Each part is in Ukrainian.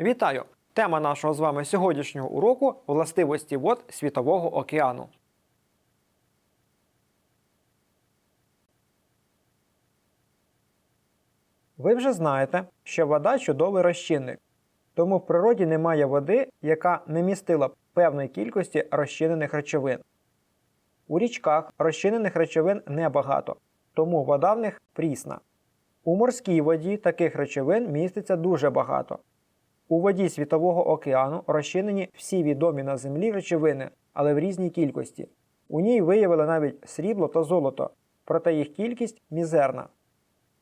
Вітаю! Тема нашого з вами сьогоднішнього уроку властивості вод Світового океану. Ви вже знаєте, що вода чудовий розчинник. Тому в природі немає води, яка не містила б певної кількості розчинених речовин. У річках розчинених речовин небагато, тому вода в них прісна. У морській воді таких речовин міститься дуже багато. У воді Світового океану розчинені всі відомі на Землі речовини, але в різній кількості. У ній виявили навіть срібло та золото, проте їх кількість мізерна.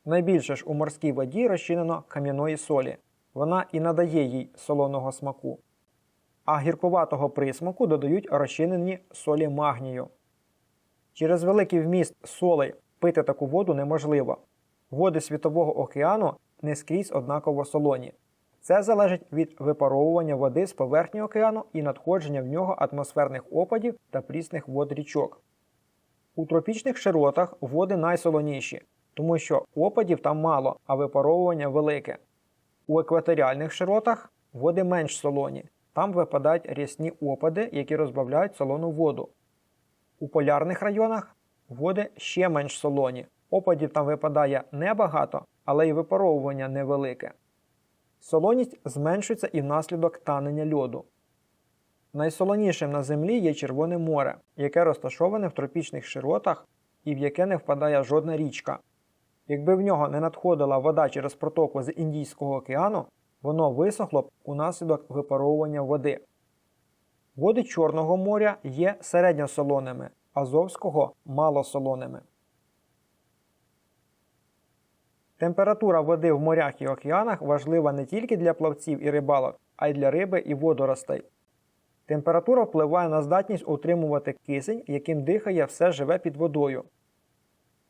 Найбільше ж у морській воді розчинено кам'яної солі. Вона і надає їй солоного смаку. А гіркуватого присмаку додають розчинені солі магнію. Через великий вміст солей пити таку воду неможливо. Води Світового океану не скрізь однаково солоні. Це залежить від випаровування води з поверхні океану і надходження в нього атмосферних опадів та прісних вод річок. У тропічних широтах води найсолоніші, тому що опадів там мало, а випаровування велике. У екваторіальних широтах води менш солоні, там випадають рясні опади, які розбавляють солону воду. У полярних районах води ще менш солоні. Опадів там випадає небагато, але й випаровування невелике. Солоність зменшується і внаслідок танення льоду. Найсолонішим на землі є Червоне море, яке розташоване в тропічних широтах і в яке не впадає жодна річка. Якби в нього не надходила вода через протоку з Індійського океану, воно висохло б унаслідок випаровування води. Води Чорного моря є середньосолоними, Азовського малосолоними. Температура води в морях і океанах важлива не тільки для плавців і рибалок, а й для риби і водоростей. Температура впливає на здатність утримувати кисень, яким дихає все живе під водою.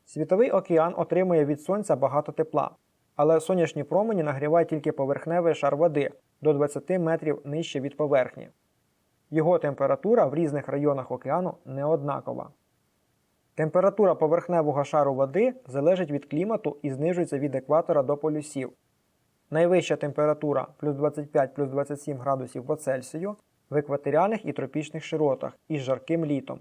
Світовий океан отримує від сонця багато тепла, але сонячні промені нагрівають тільки поверхневий шар води до 20 метрів нижче від поверхні. Його температура в різних районах океану не однакова. Температура поверхневого шару води залежить від клімату і знижується від екватора до полюсів. Найвища температура плюс 25 плюс 27 градусів по Цельсію в екваторіальних і тропічних широтах із жарким літом.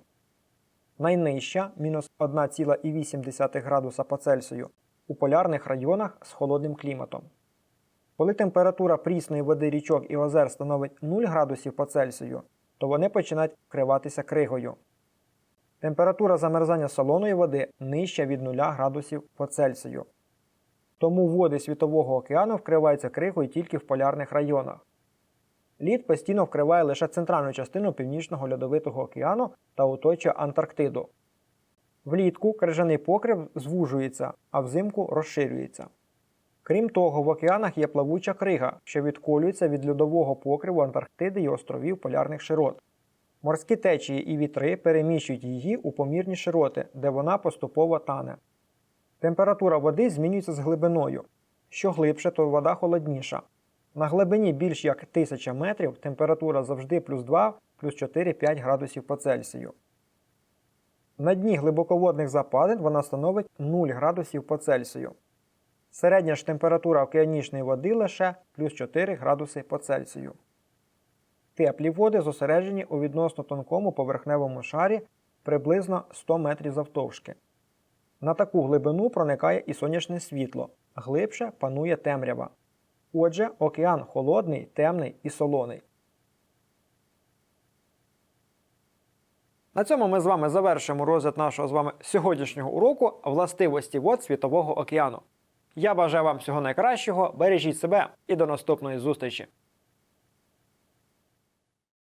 Найнижча мінус 1,8 градуса по Цельсію у полярних районах з холодним кліматом. Коли температура прісної води річок і озер становить 0 градусів по Цельсію, то вони починають вкриватися кригою. Температура замерзання солоної води нижча від 0 градусів по Цельсію. Тому води Світового океану вкриваються кригою тільки в полярних районах. Лід постійно вкриває лише центральну частину Північного льодовитого океану та оточує Антарктиду. Влітку крижаний покрив звужується, а взимку розширюється. Крім того, в океанах є плавуча крига, що відколюється від льодового покриву Антарктиди і островів полярних широт. Морські течії і вітри переміщують її у помірні широти, де вона поступово тане. Температура води змінюється з глибиною. Що глибше, то вода холодніша. На глибині більш як 1000 метрів температура завжди плюс 2 плюс 4-5 градусів по Цельсію. На дні глибоководних западин вона становить 0 градусів по Цельсію. Середня ж температура океанічної води лише плюс 4 градуси по Цельсію. Теплі води зосереджені у відносно тонкому поверхневому шарі приблизно 100 метрів завтовшки. На таку глибину проникає і сонячне світло, глибше панує темрява. Отже, океан холодний, темний і солоний. На цьому ми з вами завершимо розгляд нашого з вами сьогоднішнього уроку властивості вод Світового океану. Я бажаю вам всього найкращого, бережіть себе і до наступної зустрічі!